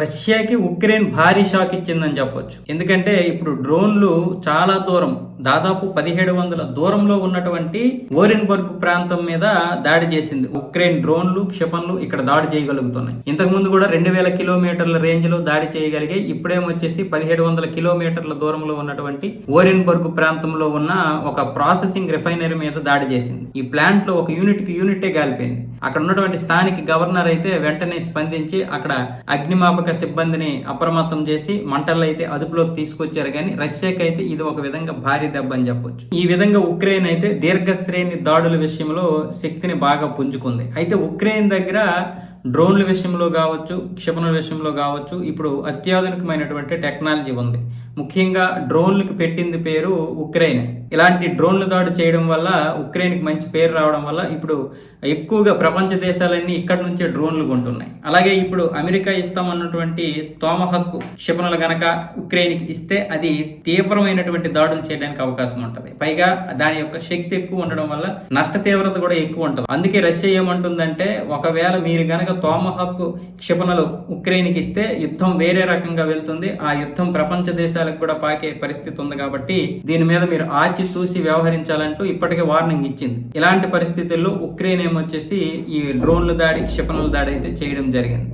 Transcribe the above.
రష్యాకి Ukraine భారీ shock ఇచ్చిందని చెప్పొచ్చు. ఎందుకంటే ఇప్పుడు డ్రోన్లు చాలా దూరం దాదాపు పదిహేడు వందల దూరంలో ఉన్నటువంటి ఓరెన్బర్గ్ ప్రాంతం మీద దాడి చేసింది. ఉక్రెయిన్ డ్రోన్లు క్షిపణులు ఇక్కడ దాడి చేయగలుగుతున్నాయి. ఇంతకు ముందు కూడా రెండు వేల కిలోమీటర్ల రేంజ్లో దాడి చేయగలిగే ఇప్పుడేమొచ్చేసి పదిహేడు వందల కిలోమీటర్ల దూరంలో ఉన్నటువంటి ఓరెన్బర్గ్ ప్రాంతంలో ఉన్న ఒక ప్రాసెసింగ్ రిఫైనరీ మీద దాడి చేసింది. ఈ ప్లాంట్లో ఒక యూనిట్కి యూనిటే కాలిపోయింది అక్కడ ఉన్నటువంటి స్థానిక గవర్నర్ అయితే వెంటనే స్పందించి అక్కడ అగ్నిమాపక సిబ్బందిని అప్రమత్తం చేసి మంటలు అయితే అదుపులోకి తీసుకొచ్చారు. కానీ రష్యాకి అయితే ఇది ఒక విధంగా భారీ దెబ్బ అని చెప్పొచ్చు. ఈ విధంగా ఉక్రెయిన్ అయితే దీర్ఘ శ్రేణి దాడుల విషయంలో శక్తిని బాగా పుంజుకుంది. అయితే ఉక్రెయిన్ దగ్గర డ్రోన్ల విషయంలో కావచ్చు క్షిపణుల విషయంలో కావచ్చు ఇప్పుడు అత్యాధునికమైనటువంటి టెక్నాలజీ ఉంది. ముఖ్యంగా డ్రోన్లకు పెట్టింది పేరు ఉక్రెయిన్. ఇలాంటి డ్రోన్ల దాడి చేయడం వల్ల ఉక్రెయిన్కి మంచి పేరు రావడం వల్ల ఇప్పుడు ఎక్కువగా ప్రపంచ దేశాలన్నీ ఇక్కడ నుంచే డ్రోన్లు కొంటున్నాయి. అలాగే ఇప్పుడు అమెరికా ఇస్తామన్నటువంటి తోమహక్కు క్షిపణులు గనక ఉక్రెయిన్కి ఇస్తే అది తీవ్రమైనటువంటి దాడులు చేయడానికి అవకాశం ఉంటుంది. పైగా దాని యొక్క శక్తి ఎక్కువ ఉండడం వల్ల నష్ట తీవ్రత కూడా ఎక్కువ ఉంటుంది. అందుకే రష్యా ఏమంటుందంటే ఒకవేళ మీరు గనక తోమహక్కు క్షిపణులు ఉక్రెయిన్కి ఇస్తే యుద్ధం వేరే రకంగా వెళ్తుంది. ఆ యుద్ధం ప్రపంచ దేశాలకు కూడా పాకే పరిస్థితి ఉంది కాబట్టి దీని మీద మీరు ఆచి చూసి వ్యవహరించాలంటూ ఇప్పటికే వార్నింగ్ ఇచ్చింది. ఇలాంటి పరిస్థితుల్లో ఉక్రెయిన్ ఏమొచ్చేసి ఈ డ్రోన్ల దాడి క్షిపణుల దాడి అయితే చేయడం జరిగింది.